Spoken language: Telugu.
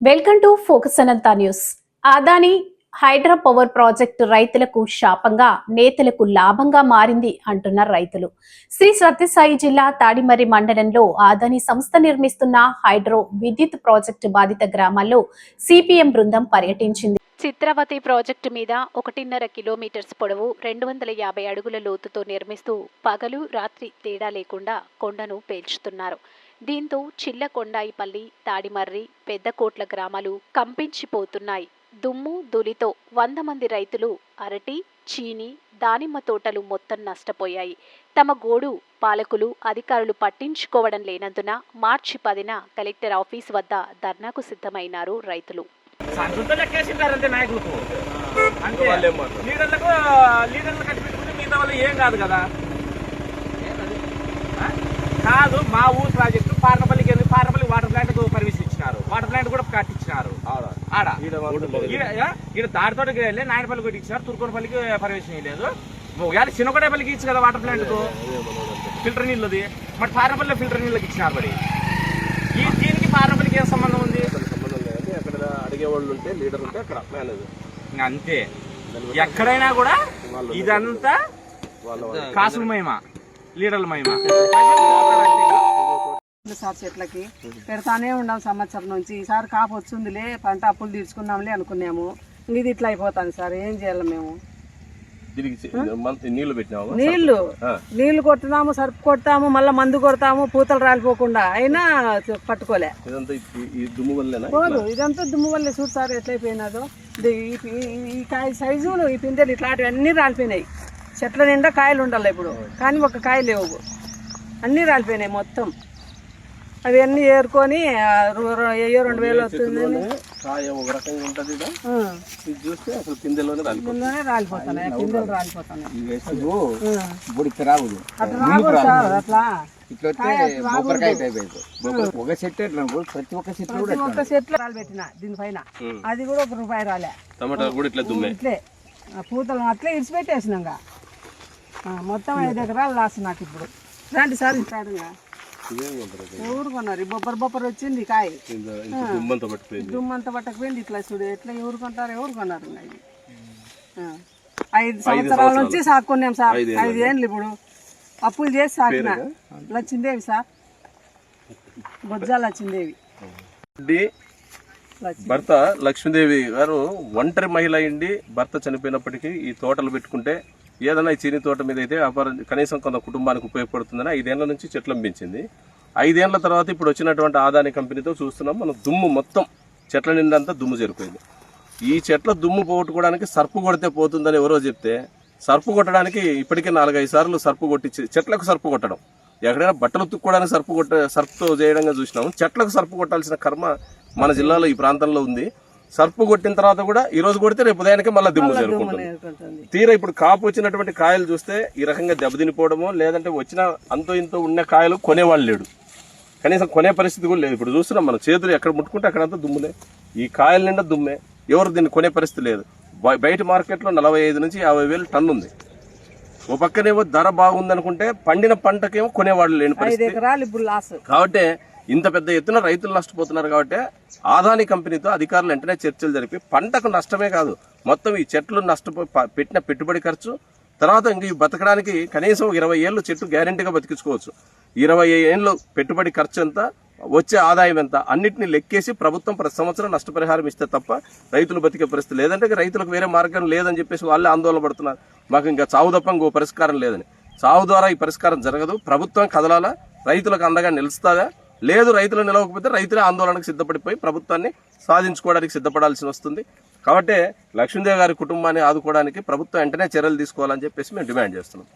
Welcome to focus Anantha news. Adani hydro power project రైతులకు శాపంగా నేతలకు లాభంగా మారింది అంటున్నారు రైతులు. శ్రీ సత్యసాయి జిల్లా తాడిమర్రి మండలంలో ఆదాని సంస్థ నిర్మిస్తున్న హైడ్రో విద్యుత్ ప్రాజెక్టు బాధిత గ్రామాల్లో సిపిఎం బృందం పర్యటించింది. చిత్రవతి ప్రాజెక్టు మీద ఒకటిన్నర కిలోమీటర్స్ పొడవు రెండు వందల యాభై అడుగుల లోతుతో నిర్మిస్తూ పగలు రాత్రి తేడా లేకుండా కొండను పేల్చుతున్నారు. దీంతో చిల్లకొండాయిపల్లి తాడిమర్రి పెద్దకోట్ల గ్రామాలు కంపించిపోతున్నాయి. దుమ్ము దులితో వంద మంది రైతులు అరటి చీని దానిమ్మ తోటలు మొత్తం నష్టపోయాయి. తమ గోడు పాలకులు అధికారులు పట్టించుకోవడం లేనందున మార్చి పదిన కలెక్టర్ ఆఫీస్ వద్ద ధర్నాకు సిద్ధమైనారు రైతులు. సంతృప్త లెక్కేసింటారు అంతే. నాయకులకు అంతే లీడర్లకు లీడర్లు కట్టి పెట్టుకుంటే మిగతా వాళ్ళు ఏం కాదు కదా? కాదు మా ఊరు ప్రాజెక్టు పార్నపల్లికి పార్నపల్లి వాటర్ ప్లాంట్ పర్మిషన్ ఇచ్చినారు వాటర్ ప్లాంట్ కూడా కట్టించినారు. ఆడ. ఈడ- దారితోటికి వెళ్ళి నాయనపల్లి కూడా ఇచ్చినారు తుర్కోనపల్లికి పర్మిషన్ ఇవ్వలేదు ఒకవేళ చిన్నకొడేపల్లికి ఇచ్చు కదా వాటర్ ప్లాంట్ ఫిల్టర్ నీళ్ళది. మరి పార్నపల్లిలో ఫిల్టర్ నీళ్ళకి ఇచ్చినారు మరి. ఈ దీనికి పార్నపల్లికి ఏం సంబంధం వాళ్ళు ఉంటే లీడర్ ఉంటే అక్కడ మేనేజర్. ఇంక అంతే ఎక్కడైనా కూడా ఇదంతా వాళ్ళ కాసుల మహిమ లీడర్ల మహిమ. సార్ చెట్లకి పెడతానే ఉన్నాం సంవత్సరం నుంచి. ఈసారి కాపు వచ్చిందిలే పంట అప్పులు తీర్చుకుందాంలే అనుకున్నాము. ఇది ఇట్లా అయిపోతుంది సార్. ఏం చేయాలి మేము? నీళ్ళు పెట్టినావా? నీళ్ళు. నీళ్ళు కొట్టుదాము సరుపు కొడతాము మళ్ళీ మందు కొడతాము పూతలు రాలిపోకుండా అయినా పట్టుకోలే. దుమ్ము పోదు. ఇదంతా దుమ్ము వల్లే చూడు సార్ ఎట్లయిపోయినదో. ఈ- కాయ సైజులు ఈ పిందెలు ఇట్లాంటివి అన్నీ రాలిపోయినాయి. చెట్ల నిండా కాయలు ఉండాలి ఇప్పుడు. కానీ ఒక కాయ లేవు అన్నీ రాలిపోయినాయి మొత్తం. అవి అన్నీ ఏరుకొని అయ్యో రెండు వేలు వస్తుందని కాయ ఒక రకంగా ఉంటది ఇది చూస్తే అసలు పిందెలోనే రాలిపోతుంది. రాలిపోతున్నాయి పిందెలు రాలిపోతున్నాయి. ఇప్పుడు ఇక్కడ రావుదు అట్లా. ఇట్లా బొబ్బరికాయ టైప్ ఒక చెట్టు ఎట్లా ప్రతి ఒక్క చెట్టు కూడా ఒక్క చెట్లు రాలిపెట్టిన దీనిపైన. అది కూడా ఒక రూపాయి రాలే. టమాటా కూడా ఇట్లా దుమ్మే. ఇట్లే. ఆ పూతలు అట్లే ఇడిచిపెట్టేసినాక మొత్తం ఐదు ఎకరాలు లాస్ నాకు ఇప్పుడు. రండి సార్ ఇస్తాడుగా ఎవరు కొన్నారు? బొబ్బర్ బొబ్బర్ వచ్చింది కాయ. దుమ్మంతా పట్టకపోయింది. ఇట్లా చూడు ఎట్లా ఎవరు కొంటారు? ఎవరు కొన్నారు. ఐదు సంవత్సరాల నుంచి సాక్కున్నాం సార్. ఐదు ఏండ్లు ఇప్పుడు. అప్పులు చేసి సాకిన. లచ్చిందేవి సార్. బొజ్జా లచ్చిందేవి భర్త లక్ష్మీదేవి గారు ఒంటరి మహిళ అయింది భర్త చనిపోయినప్పటికీ ఈ తోటలు పెట్టుకుంటే ఏదైనా ఈ చీని తోట మీద అయితే వ్యాపారం కనీసం కొంత కుటుంబానికి ఉపయోగపడుతుందని ఐదేళ్ళ నుంచి చెట్లు పెంచింది ఐదేళ్ళ తర్వాత ఇప్పుడు వచ్చినటువంటి ఆదాని కంపెనీతో చూస్తున్నాం మనం దుమ్ము మొత్తం చెట్ల నిండంతా దుమ్ము చేరుకుంది ఈ చెట్ల దుమ్ము పోగొట్టుకోవడానికి సర్పు కొడితే పోతుందని ఎవరో చెప్తే సర్పు కొట్టడానికి ఇప్పటికే నాలుగైదు సార్లు సర్పు కొట్టి చెట్లకు సర్పు కొట్టడం. ఎక్కడైనా బట్టలు ఉతుక్కోవడానికి సర్పు కొట్ట సర్పుతో చేయడంగా చూసినాము చెట్లకు సర్పు కొట్టాల్సిన కర్మ మన జిల్లాలో ఈ ప్రాంతంలో ఉంది. సర్పు కొట్టిన తర్వాత కూడా ఈ రోజు కొడితే రేపు ఉదయానికి మళ్ళీ దుమ్ము చేరుకుంటుంది నేర్చుకుంటుంది తీరా ఇప్పుడు కాపు వచ్చినటువంటి కాయలు చూస్తే ఈ రకంగా దెబ్బతినిపోవడమో లేదంటే వచ్చిన అంతో ఇంతో ఉన్న కాయలు కొనేవాళ్ళు లేడు. కనీసం కొనే పరిస్థితి కూడా లేదు. ఇప్పుడు చూస్తున్నాం మనం చేతులు ఎక్కడ ముట్టుకుంటే అక్కడంతా దుమ్ములే. ఈ కాయల నిండా దుమ్మే. ఎవరు దీన్ని కొనే పరిస్థితి లేదు. బయ- బయట మార్కెట్లో నలభై ఐదు నుంచి యాభై వేలు టన్ను ఉంది. ఓ పక్కనేమో ధర బాగుంది అనుకుంటే పండిన పంటకేమో కొనేవాళ్ళు లేని పరిస్థితి. కాబట్టి ఇంత పెద్ద ఎత్తున రైతులు నష్టపోతున్నారు కాబట్టి ఆదాని కంపెనీతో అధికారులు వెంటనే చర్చలు జరిపి పంటకు నష్టమే కాదు మొత్తం ఈ చెట్లు నష్టపో పెట్టిన పెట్టుబడి ఖర్చు తర్వాత ఇంక ఇవి బతకడానికి కనీసం ఇరవై ఏళ్ళు చెట్టు గ్యారంటీగా బతికించుకోవచ్చు. ఇరవై ఏళ్ళు పెట్టుబడి ఖర్చు ఎంత వచ్చే ఆదాయం ఎంత అన్నింటినీ లెక్కేసి ప్రభుత్వం ప్రతి సంవత్సరం నష్టపరిహారం ఇస్తే తప్ప రైతులు బతికే పరిస్థితి లేదంటే రైతులకు వేరే మార్గం లేదని చెప్పేసి వాళ్ళే ఆందోళన పడుతున్నారు. మాకు ఇంకా చావు తప్ప ఇంకో పరిష్కారం లేదని. చావు ద్వారా ఈ పరిష్కారం జరగదు. ప్రభుత్వం కదలాలా? రైతులకు అండగా నిలుస్తుందా? లేదు రైతులు నిలవకపోతే రైతులే ఆందోళనకు సిద్ధపడిపోయి ప్రభుత్వాన్ని సాధించుకోవడానికి సిద్ధపడాల్సి వస్తుంది. కాబట్టి లక్ష్మీదేవి గారి కుటుంబాన్ని ఆదుకోవడానికి ప్రభుత్వం వెంటనే చర్యలు తీసుకోవాలని చెప్పేసి మేము డిమాండ్ చేస్తున్నాం.